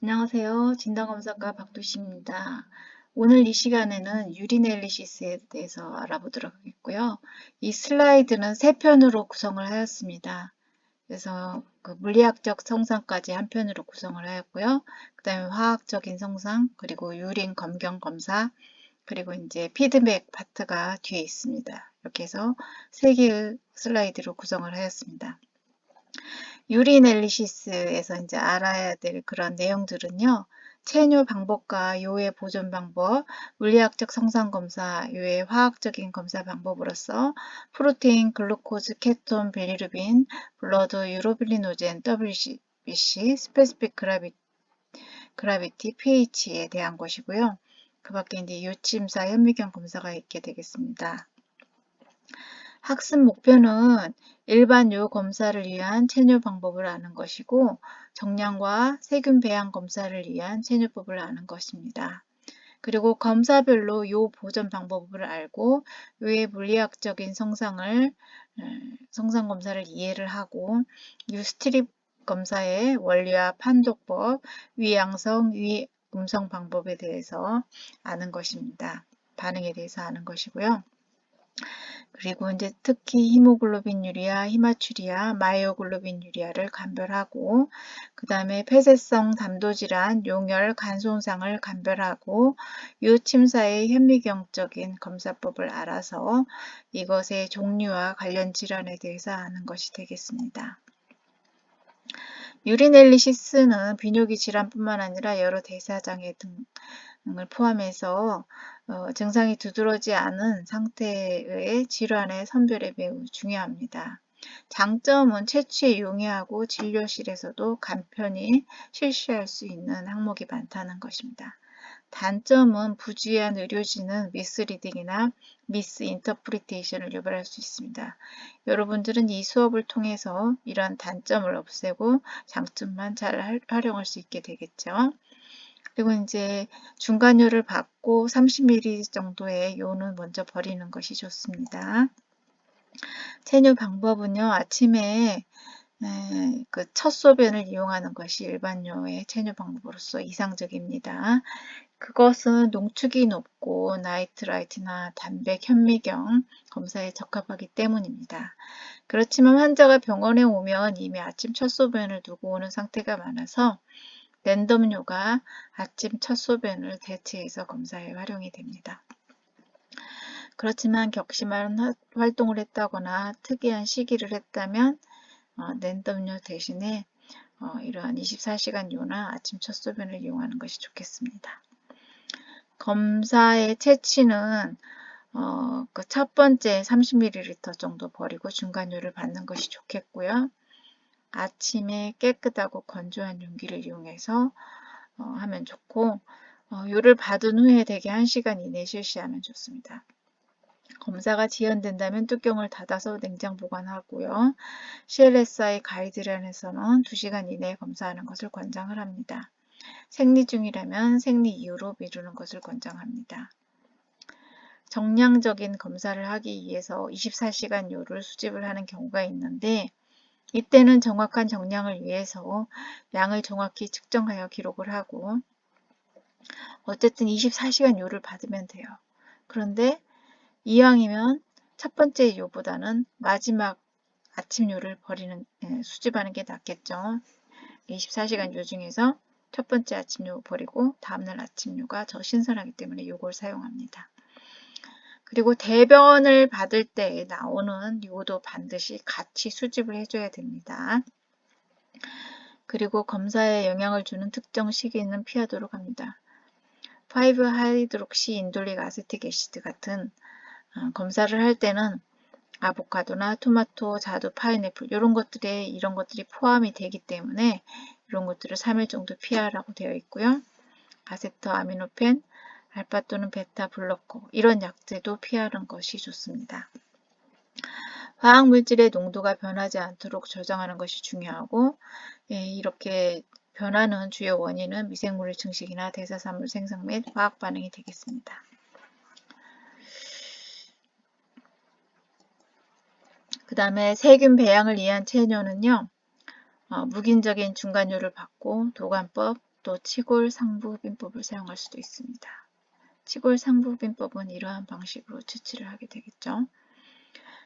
안녕하세요. 진단검사과 박두시입니다. 오늘 이 시간에는 유리넬리시스에 대해서 알아보도록 하겠고요. 이 슬라이드는 세 편으로 구성을 하였습니다. 그래서 그 물리학적 성상까지 한 편으로 구성을 하였고요. 그 다음에 화학적인 성상, 그리고 유린 검경 검사, 그리고 이제 피드백 파트가 뒤에 있습니다. 이렇게 해서 세 개의 슬라이드로 구성을 하였습니다. 유리넬리시스에서 이제 알아야 될 그런 내용들은요. 체뇨 방법과 요의 보존 방법, 물리학적 성상 검사, 요의 화학적인 검사 방법으로서 프로테인, 글루코즈, 케톤, 빌리루빈, 블러드, 유로빌리노젠, WBC, 스페시픽 그라비, 그라비티, pH에 대한 것이고요. 그 밖에 이제 요침사, 현미경 검사가 있게 되겠습니다. 학습 목표는 일반 요 검사를 위한 체뇨 방법을 아는 것이고 정량과 세균 배양 검사를 위한 체뇨법을 아는 것입니다. 그리고 검사별로 요 보존 방법을 알고 요의 물리학적인 성상을 성상 검사를 이해를 하고 요 스트립 검사의 원리와 판독법, 위양성, 위 음성 방법에 대해서 아는 것입니다. 반응에 대해서 아는 것이고요. 그리고 이제 특히 히모글로빈 유리아, 히마추리아, 마이오글로빈 유리아를 감별하고 그 다음에 폐쇄성 담도질환, 용혈, 간손상을 감별하고 요침사의 현미경적인 검사법을 알아서 이것의 종류와 관련 질환에 대해서 아는 것이 되겠습니다. 유리넬리시스는 비뇨기 질환뿐만 아니라 여러 대사장애 등 을 포함해서 어, 증상이 두드러지 않은 상태의 질환의 선별에 매우 중요합니다. 장점은 채취에 용이하고 진료실에서도 간편히 실시할 수 있는 항목이 많다는 것입니다. 단점은 부주의한 의료진은 미스리딩이나 미스 인터프리테이션을 유발할 수 있습니다. 여러분들은 이 수업을 통해서 이런 단점을 없애고 장점만 잘 활용할 수 있게 되겠죠. 그리고 이제 중간요를 받고 30ml 정도의 요는 먼저 버리는 것이 좋습니다. 체뇨 방법은요, 아침에 그첫 소변을 이용하는 것이 일반요의 체뇨 방법으로서 이상적입니다. 그것은 농축이 높고 나이트라이트나 담배, 현미경 검사에 적합하기 때문입니다. 그렇지만 환자가 병원에 오면 이미 아침 첫 소변을 두고 오는 상태가 많아서 랜덤요가 아침 첫 소변을 대체해서 검사에 활용이 됩니다. 그렇지만 격심한 활동을 했다거나 특이한 시기를 했다면 어, 랜덤요 대신에 어, 이러한 24시간 요나 아침 첫 소변을 이용하는 것이 좋겠습니다. 검사의 채취는 어, 그 첫 번째 30ml 정도 버리고 중간요를 받는 것이 좋겠고요. 아침에 깨끗하고 건조한 용기를 이용해서 어, 하면 좋고 어, 요를 받은 후에 대개 1시간 이내 실시하면 좋습니다. 검사가 지연된다면 뚜껑을 닫아서 냉장 보관하고요. CLSI 가이드라인에서는 2시간 이내에 검사하는 것을 권장을 합니다. 생리 중이라면 생리 이후로 미루는 것을 권장합니다. 정량적인 검사를 하기 위해서 24시간 요를 수집을 하는 경우가 있는데 이때는 정확한 정량을 위해서 양을 정확히 측정하여 기록을 하고 어쨌든 24시간 요를 받으면 돼요. 그런데 이왕이면 첫 번째 요보다는 마지막 아침 요를 버리는 예, 수집하는 게 낫겠죠. 24시간 요 중에서 첫 번째 아침 요 버리고 다음날 아침 요가 더 신선하기 때문에 요걸 사용합니다. 그리고 대변을 받을 때 나오는 요도 반드시 같이 수집을 해줘야 됩니다. 그리고 검사에 영향을 주는 특정 시기는 피하도록 합니다. 5하이드록시 인돌릭 아세틱 애시드 같은 어, 검사를 할 때는 아보카도나 토마토, 자두, 파인애플 이런 것들에 이런 것들이 포함이 되기 때문에 이런 것들을 3일 정도 피하라고 되어 있고요. 아세터 아미노펜, 알파 또는 베타 블로커 이런 약제도 피하는 것이 좋습니다. 화학 물질의 농도가 변하지 않도록 저장하는 것이 중요하고 예, 이렇게 변하는 주요 원인은 미생물의 증식이나 대사산물 생성 및 화학 반응이 되겠습니다. 그 다음에 세균 배양을 위한 체뇨는요. 어, 무긴적인 중간요를 받고 도관법 또 치골 상부 빈법을 사용할 수도 있습니다. 치골 상부빈법은 이러한 방식으로 처치를 하게 되겠죠.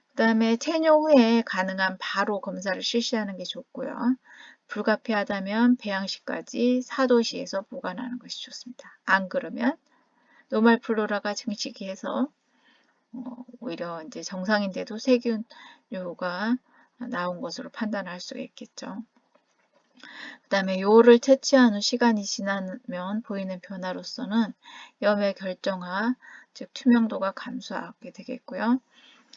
그 다음에 체뇨 후에 가능한 바로 검사를 실시하는 게 좋고요. 불가피하다면 배양시까지 4도시에서 보관하는 것이 좋습니다. 안 그러면 노말 플로라가 증식해서 어, 오히려 이제 정상인데도 세균류가 나온 것으로 판단할 수가 있겠죠. 그 다음에 요를 채취한 후 시간이 지나면 보이는 변화로서는 염의 결정화, 즉 투명도가 감소하게 되겠고요.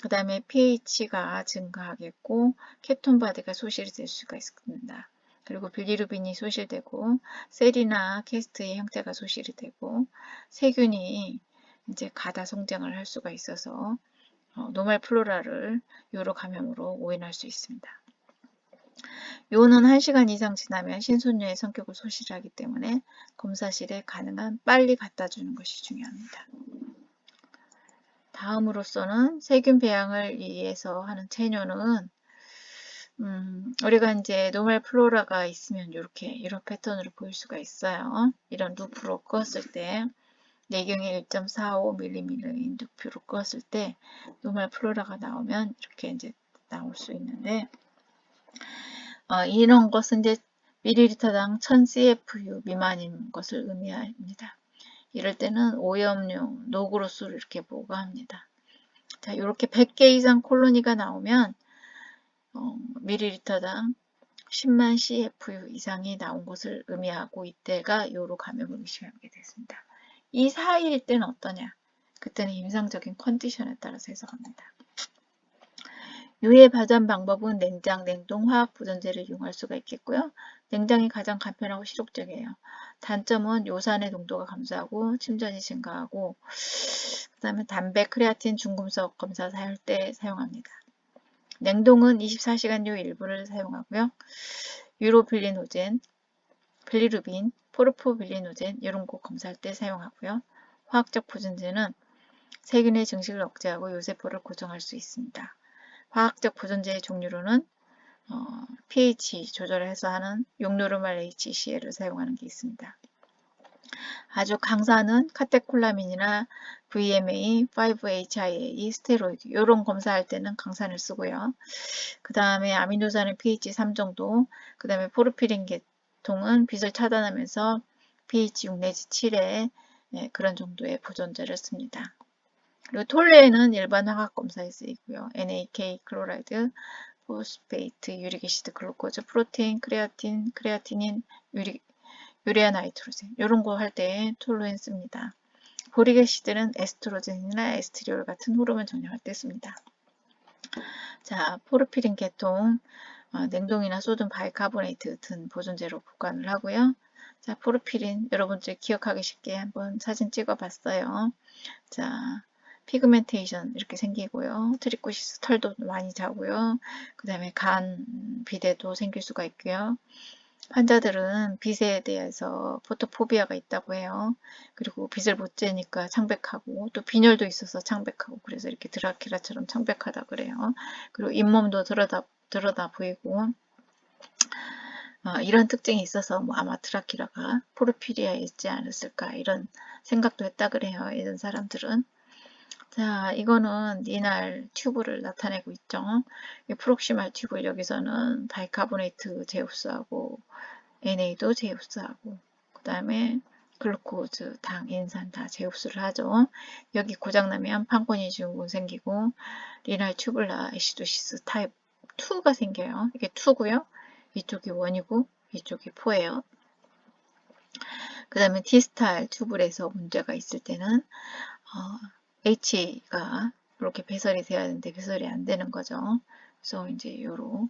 그 다음에 pH가 증가하겠고 케톤 바디가 소실이 될 수가 있습니다. 그리고 빌리루빈이 소실되고 셀이나 캐스트의 형태가 소실이 되고 세균이 이제 가다 성장을 할 수가 있어서 어, 노말 플로라를 요로 감염으로 오인할 수 있습니다. 요는 1시간 이상 지나면 신손녀의 성격을 소실하기 때문에 검사실에 가능한 빨리 갖다 주는 것이 중요합니다. 다음으로서는 세균 배양을 위해서 하는 체뇨는 음, 우리가 이제 노말 플로라가 있으면 이렇게 이런 패턴으로 보일 수가 있어요. 이런 루프로 껐을 때 내경의 1.45mm인 루프로 껐을 때 노말 플로라가 나오면 이렇게 이제 나올 수 있는데 어, 이런 것은 이제 밀리리터당 1000CFU 미만인 것을 의미합니다. 이럴 때는 오염류, 노그로스를 이렇게 보고합니다. 자, 이렇게 100개 이상 콜로니가 나오면 어, 밀리리터당 10만 CFU 이상이 나온 것을 의미하고 이때가 요로 감염을 의심하게 됐습니다. 이 사이일 때는 어떠냐? 그때는 임상적인 컨디션에 따라서 해석합니다. 유해 발전 방법은 냉장, 냉동, 화학 보존제를 이용할 수가 있겠고요. 냉장이 가장 간편하고 실용적이에요. 단점은 요산의 농도가 감소하고 침전이 증가하고 그 다음에 담배, 크레아틴, 중금속 검사 사용할 때 사용합니다. 냉동은 24시간 후 일부를 사용하고요. 유로빌리노젠, 빌리루빈, 포르포빌리노젠 이런 거 검사할 때 사용하고요. 화학적 보존제는 세균의 증식을 억제하고 요세포를 고정할 수 있습니다. 화학적 보존제의 종류로는 어, pH 조절을 해서 하는 용노르말 HCl을 사용하는 게 있습니다. 아주 강사는 카테콜라민이나 VMA, 5-HIA, 스테로이드 이런 검사할 때는 강산을 쓰고요. 그 다음에 아미노산은 pH 3 정도, 그 다음에 포르피린 계통은 빛을 차단하면서 pH 6 내지 7의 네, 그런 정도의 보존제를 씁니다. 그리고 톨레는 일반 화학 검사에 쓰이고요. NAK, 클로라이드, 포스페이트, 유리게시드, 글루코즈, 프로테인, 크레아틴, 크레아티닌, 유리, 유레아 나이트로젠 이런 거 할 때 톨루엔 씁니다. 보리게시드는 에스트로젠이나 에스트리올 같은 호르몬 정량할 때 씁니다. 자, 포르피린 계통, 어, 냉동이나 소듐 바이카보네이트 같은 보존제로 보관을 하고요. 자, 포르피린 여러분들 기억하기 쉽게 한번 사진 찍어 봤어요. 자, 피그멘테이션 이렇게 생기고요. 트리코시스 털도 많이 자고요. 그 다음에 간 비대도 생길 수가 있고요. 환자들은 빛에 대해서 포토포비아가 있다고 해요. 그리고 빛을 못 쬐니까 창백하고 또 빈혈도 있어서 창백하고 그래서 이렇게 드라큘라처럼 창백하다 그래요. 그리고 잇몸도 들어다, 들어다 보이고 어, 이런 특징이 있어서 뭐 아마 드라큘라가 포르피리아에 있지 않았을까 이런 생각도 했다 그래요. 이런 사람들은. 자, 이거는 니날 튜브를 나타내고 있죠. 프록시말 튜브 여기서는 바이카보네이트 제우스하고 NA도 제우스하고 그 다음에 글루코즈, 당, 인산 다 제우스를 하죠. 여기 고장나면 판코니 증후군 생기고 리날 튜블라 에시도시스 타입 2가 생겨요. 이게 2고요. 이쪽이 1이고 이쪽이 4예요. 그 다음에 디스탈 튜블에서 문제가 있을 때는 어, H가 이렇게 배설이 돼야 되는데 배설이 안 되는 거죠. 그래서 이제 요로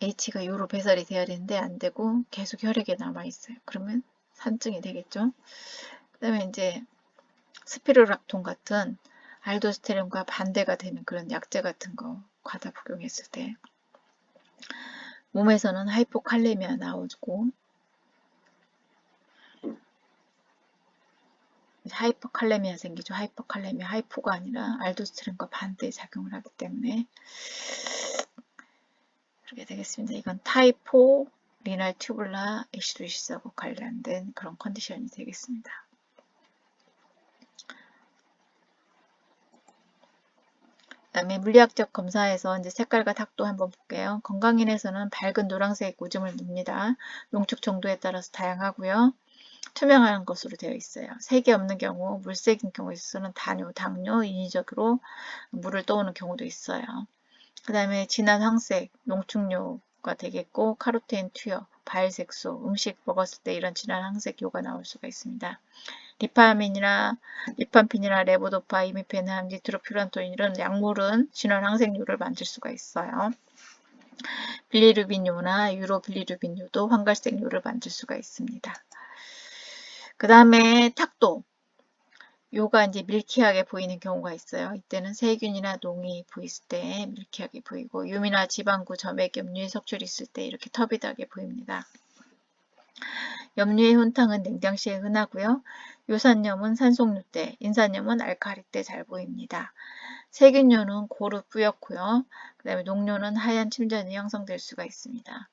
H가 요로 배설이 돼야 되는데 안 되고 계속 혈액에 남아 있어요. 그러면 산증이 되겠죠. 그 다음에 이제 스피루락톤 같은 알도스테론과 반대가 되는 그런 약제 같은 거 과다 복용했을 때 몸에서는 하이포칼레미아 나오고 하이퍼칼레미아 생기죠. 하이퍼칼레미아, 하이포가 아니라 알도스테론과 반대 작용을 하기 때문에 그렇게 되겠습니다. 이건 4 리날 튜블라 에시도시스하고 관련된 그런 컨디션이 되겠습니다. 그다음에 물리학적 검사에서 이제 색깔과 탁도 한번 볼게요. 건강인에서는 밝은 노란색 오줌을 놉니다. 농축 정도에 따라서 다양하고요. 투명한 것으로 되어 있어요. 색이 없는 경우, 물색인 경우에 있어서는 단요, 당뇨, 인위적으로 물을 떠오는 경우도 있어요. 그 다음에 진한 황색, 농축료가 되겠고, 카로테인 투여, 발색소, 음식 먹었을 때 이런 진한 황색요가 나올 수가 있습니다. 리파민이나 리판핀이나 레보도파, 이미페남, 니트로퓨란토인 이런 약물은 진한 항생유를 만들 수가 있어요. 빌리루빈유나 유로빌리루빈유도 황갈색유를 만들 수가 있습니다. 그 다음에 탁도. 요가 이제 밀키하게 보이는 경우가 있어요. 이때는 세균이나 농이 보였을 때 밀키하게 보이고 유미나 지방구, 점액, 염류의 석출이 있을 때 이렇게 터비하게 보입니다. 염류의 혼탕은 냉장시에 흔하고요. 요산염은 산속류 때, 인산염은 알카리 때 잘 보입니다. 세균류는 고루 뿌옇고요. 그 다음에 녹류는 하얀 침전이 형성될 수가 있습니다.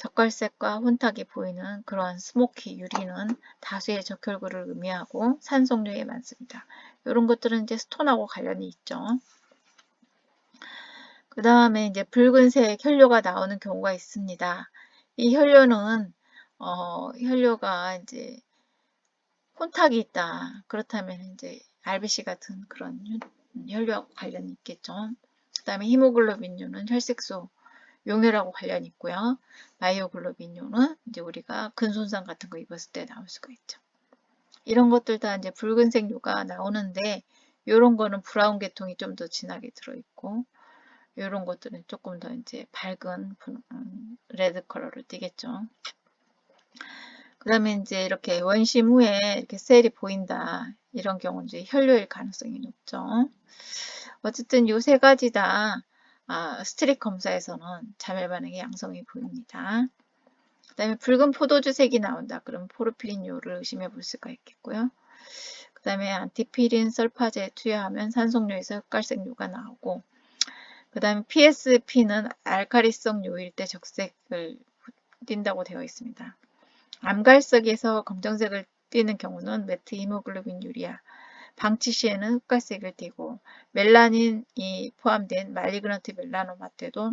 적갈색과 혼탁이 보이는 그러한 스모키 유리는 다수의 적혈구를 의미하고 산속류에 많습니다. 이런 것들은 이제 스톤하고 관련이 있죠. 그 다음에 이제 붉은색 혈뇨가 나오는 경우가 있습니다. 이 혈뇨는 어, 혈뇨가 이제 혼탁이 있다. 그렇다면 이제 RBC 같은 그런 혈뇨하고 관련이 있겠죠. 그 다음에 히모글로빈류는 혈색소 용혈하고 관련이 있고요. 마이오글로빈류는 이제 우리가 근손상 같은 거 입었을 때 나올 수가 있죠. 이런 것들 다 이제 붉은색 요가 나오는데 이런 거는 브라운 계통이 좀 더 진하게 들어있고 이런 것들은 조금 더 이제 밝은 음, 레드 컬러를 띠겠죠. 그 다음에 이제 이렇게 원심 후에 이렇게 셀이 보인다. 이런 경우 이제 혈뇨일 가능성이 높죠. 어쨌든 요 세 가지 다 아, 스트릭 검사에서는 자멸 반응의 양성이 보입니다. 그 다음에 붉은 포도주색이 나온다. 그럼 포르피린요를 의심해 볼 수가 있겠고요. 그 다음에 안티피린 설파제 투여하면 산속료에서 흑갈색요가 나오고 그 다음에 PSP는 알카리성 요일 때 적색을 띈다고 되어 있습니다. 암갈색에서 검정색을 띠는 경우는 매트 히모글로빈 유리아, 방치 시에는 흑갈색을 띠고 멜라닌이 포함된 말리그넌트 멜라노마 때도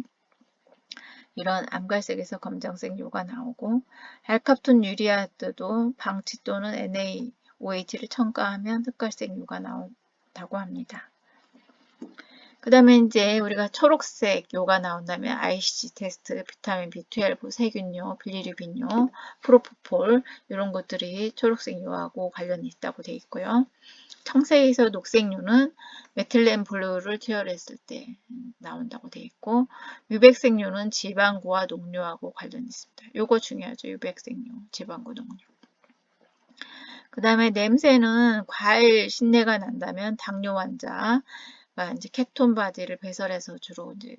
이런 암갈색에서 검정색 요가 나오고 알캅톤 유리아 때도 방치 또는 NaOH를 첨가하면 흑갈색 요가 나온다고 합니다. 그 다음에 이제 우리가 초록색 요가 나온다면 ICG 테스트, 비타민 B12, 세균요, 빌리루빈요, 프로포폴 이런 것들이 초록색 요하고 관련이 있다고 되어 있고요. 청색에서 녹색류는 메틸렌 블루를 투여했을 때 나온다고 되어 있고 유백색류는 지방구와 녹류하고 관련이 있습니다. 요거 중요하죠. 유백색류, 지방구, 녹류. 그 다음에 냄새는 과일 신내가 난다면 당뇨 환자, 이제 케톤 바디를 배설해서 주로 이제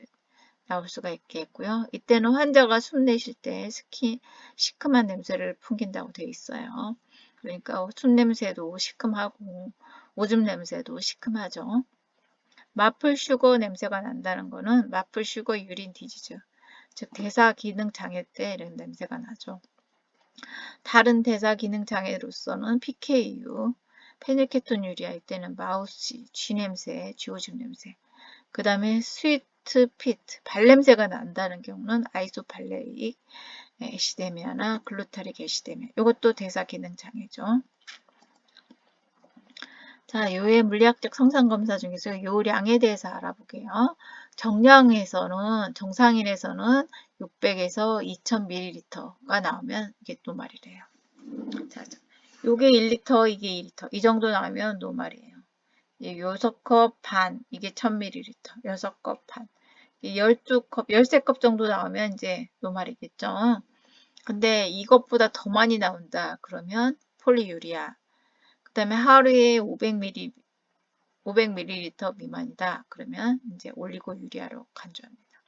나올 수가 있겠고요. 이때는 환자가 숨 내쉴 때 스키, 시큼한 냄새를 풍긴다고 되어 있어요. 그러니까 숨 냄새도 시큼하고 오줌 냄새도 시큼하죠. 마플 슈거 냄새가 난다는 것은 마플 슈거 유린 디지즈, 즉 대사 기능 장애 때 이런 냄새가 나죠. 다른 대사 기능 장애로서는 PKU, 페닐케톤 유리할 때는 마우스, 쥐 냄새, 쥐오줌 냄새. 그 다음에 스위트 피트, 발냄새가 난다는 경우는 아이소팔레익 에시데미아나 글루타릭 에시데미아. 이것도 대사 기능 장애죠. 자, 요의 물리학적 성상 검사 중에서 요량에 대해서 알아보게요. 정량에서는 정상인에서는 600에서 2000ml가 나오면 이게 또 말이래요. 자, 요게 1리터, 이게 2리터. 이 정도 나오면 노말이에요. 6컵 반, 이게 1000ml. 6컵 반. 12컵, 13컵 정도 나오면 이제 노말이겠죠. 근데 이것보다 더 많이 나온다. 그러면 폴리유리아. 그 다음에 하루에 500ml, 500ml 미만이다. 그러면 이제 올리고 유리아로 간주합니다.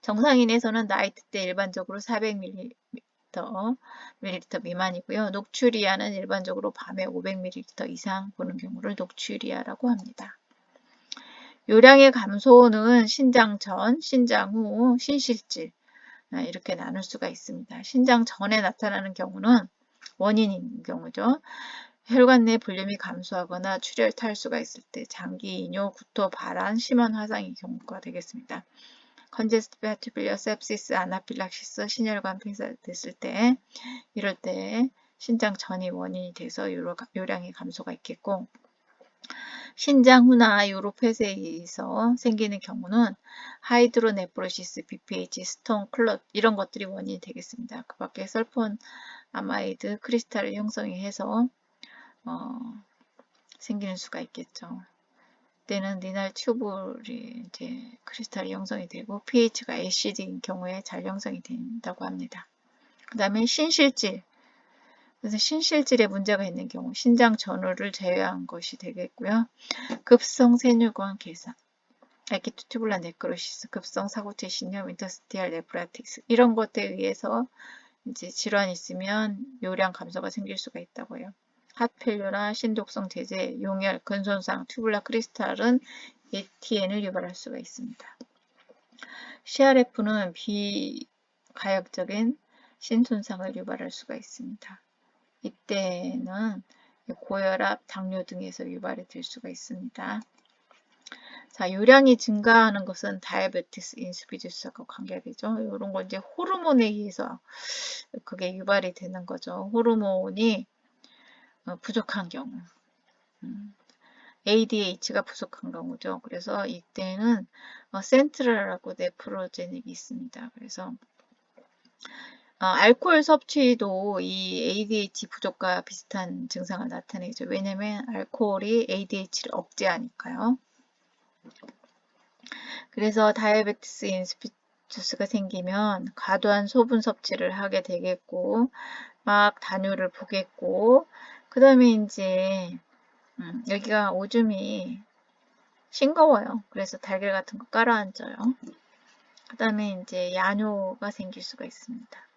정상인에서는 나이트 때 일반적으로 400ml ml 미만이고요. 녹추리아는 일반적으로 밤에 500ml 이상 보는 경우를 녹추리아라고 합니다. 요량의 감소는 신장 전, 신장 후, 신실질, 아, 이렇게 나눌 수가 있습니다. 신장 전에 나타나는 경우는 원인인 경우죠. 혈관 내 볼륨이 감소하거나 출혈 탈수가 있을 때 장기 이뇨, 구토, 발한, 심한 화상의 경우가 되겠습니다. 컨제스트 페아투빌리아 sepsis, 아나필락시스, 신혈관 폐사 됐을 때 이럴 때 신장 전이 원인이 돼서 요량의 감소가 있겠고 신장 후나 요로 폐쇄에 의해서 생기는 경우는 하이드로네프로시스, BPH, 스톤, 클롯 이런 것들이 원인이 되겠습니다. 그 밖에 설폰 아마이드 크리스탈을 형성해서 어, 생기는 수가 있겠죠. 때는 리날 튜브리 이제 크리스탈이 형성이 되고 pH가 애시드인 경우에 잘 형성이 된다고 합니다. 그 다음에 신실질 그래서 신실질에 문제가 있는 경우 신장 전후를 제외한 것이 되겠고요. 급성 세뇨관 개상, 알키투 튜블라 네크로시스, 급성 사고체 신염, 인터스티알 네프라틱스 이런 것에 의해서 이제 질환이 있으면 요량 감소가 생길 수가 있다고 해요. 핫펠류나 신독성 제제, 용혈, 근손상, 튜블라 크리스탈은 ATN을 유발할 수가 있습니다. CRF는 비가역적인 신손상을 유발할 수가 있습니다. 이때는 고혈압, 당뇨 등에서 유발이 될 수가 있습니다. 자, 요량이 증가하는 것은 다이아베티스 인수비주스하고 관계되죠. 이런 건 이제 호르몬에 의해서 그게 유발이 되는 거죠. 호르몬이 어, 부족한 경우. 음, ADH가 부족한 경우죠. 그래서 이때는 어, 센트럴하고 네프로제닉이 있습니다. 그래서 어, 알코올 섭취도 이 ADH 부족과 비슷한 증상을 나타내죠. 왜냐면 알코올이 ADH를 억제하니까요. 그래서 다이아베티스 인스피투스가 생기면 과도한 소분 섭취를 하게 되겠고 막 단유를 보겠고 그 다음에 이제 음, 여기가 오줌이 싱거워요. 그래서 달걀 같은 거 깔아 앉아요. 그 다음에 이제 야뇨가 생길 수가 있습니다.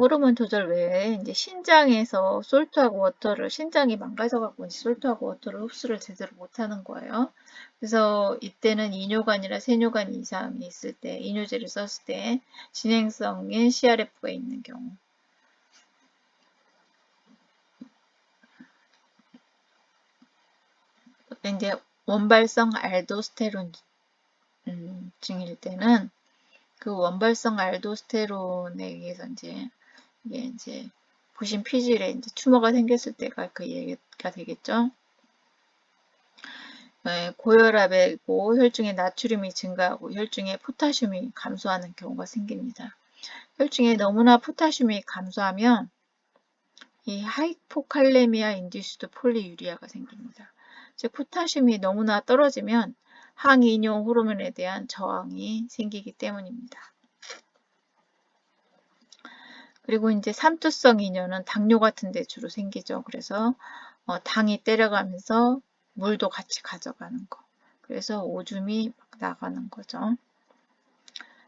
호르몬 조절 외에 이제 신장에서 솔트하고 워터를 신장이 망가져 갖고 솔트하고 워터를 흡수를 제대로 못하는 거예요. 그래서 이때는 이뇨관이나 세뇨관 이상이 있을 때 이뇨제를 썼을 때 진행성인 CRF가 있는 경우 이제 원발성 알도스테론 음, 증일 때는 그 원발성 알도스테론에 의해서 이제 이게 이제 부신 피질에 이제 튜머가 생겼을 때가 그 얘기가 되겠죠. 네, 고혈압이고 혈중에 나트륨이 증가하고 혈중에 포타슘이 감소하는 경우가 생깁니다. 혈중에 너무나 포타슘이 감소하면 이 하이포칼레미아 인디스드 폴리유리아가 생깁니다. 즉 포타슘이 너무나 떨어지면 항이뇨 호르몬에 대한 저항이 생기기 때문입니다. 그리고 이제 삼투성 이뇨는 당뇨 같은 데 주로 생기죠. 그래서 어, 당이 때려가면서 물도 같이 가져가는 거. 그래서 오줌이 나가는 거죠.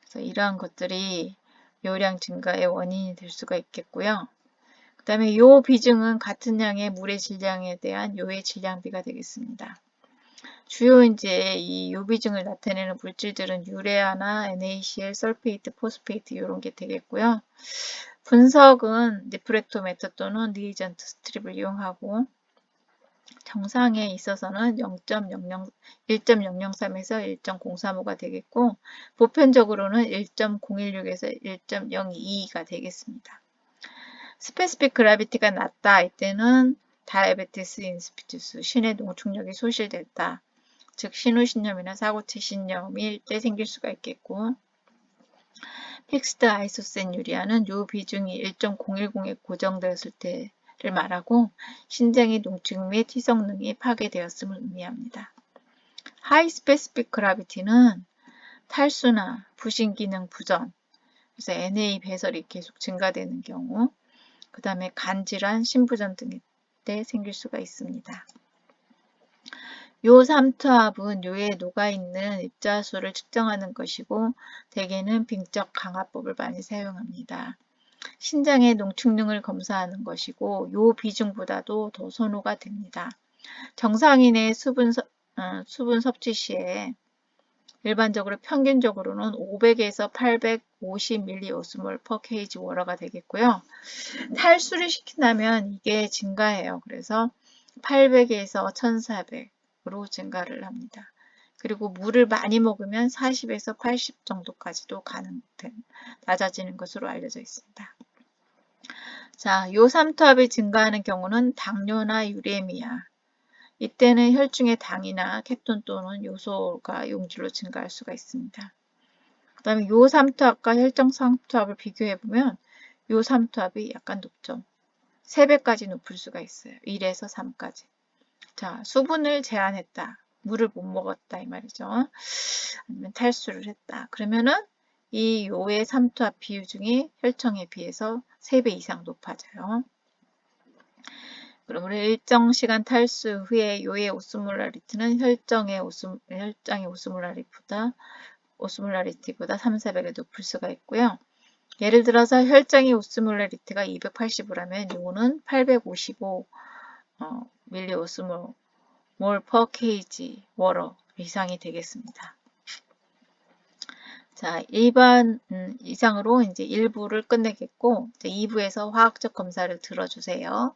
그래서 이러한 것들이 요량 증가의 원인이 될 수가 있겠고요. 그 다음에 요 비중은 같은 양의 물의 질량에 대한 요의 질량비가 되겠습니다. 주요 이제 이 요비중을 나타내는 물질들은 유레아나 NaCl, 설페이트, 포스페이트 이런 게 되겠고요. 분석은 니프렉토메터 또는 리전트 스트립을 이용하고 정상에 있어서는 0.00, 1.003에서 1.035가 되겠고 보편적으로는 1.016에서 1.022가 되겠습니다. 스페시픽 그라비티가 낮다 이때는 다이아베티스 인스피투스 신의 농축력이 소실됐다. 즉 신우신염이나 사고체 신염일 때 생길 수가 있겠고 픽스드 아이소센 유리아는 요 비중이 1.010에 고정되었을 때를 말하고 신장의 농축 및 희성능이 파괴되었음을 의미합니다. 하이 스페시픽 그라비티는 탈수나 부신 기능 부전, 그래서 NA 배설이 계속 증가되는 경우, 그 다음에 간질환, 신부전 등 때 생길 수가 있습니다. 요 삼투압은 요에 녹아있는 입자수를 측정하는 것이고 대개는 빙적 강화법을 많이 사용합니다. 신장의 농축능을 검사하는 것이고 요 비중보다도 더 선호가 됩니다. 정상인의 수분, 어, 수분 섭취 시에 일반적으로 평균적으로는 500에서 850 밀리오스몰 퍼 케이지 워러가 되겠고요. 탈수를 시킨다면 이게 증가해요. 그래서 800에서 1400으로 증가를 합니다. 그리고 물을 많이 먹으면 40에서 80 정도까지도 가능, 낮아지는 것으로 알려져 있습니다. 자, 요 삼투압이 증가하는 경우는 당뇨나 유레미아, 이때는 혈중의 당이나 캡톤 또는 요소가 용질로 증가할 수가 있습니다. 그 다음에 요 삼투압과 혈중 삼투압을 비교해 보면 요 삼투압이 약간 높죠. 3배까지 높을 수가 있어요. 1에서 3까지. 자, 수분을 제한했다. 물을 못 먹었다 이 말이죠. 아니면 탈수를 했다. 그러면은 이 요의 삼투압 비율중이 혈청에 비해서 3배 이상 높아져요. 그러므로 일정 시간 탈수 후에 요의 오스몰라리티는 혈정의 오스 혈장의 오스몰라리보다 오스몰라리티보다 3, 4배가 높을 수가 있고요. 예를 들어서 혈장의 오스몰라리티가 280이라면 요거는 855 어, 밀리 오스몰 몰퍼 케이지 워러 이상이 되겠습니다. 자, 1번 음, 이상으로 이제 1부를 끝내겠고 이제 2부에서 화학적 검사를 들어주세요.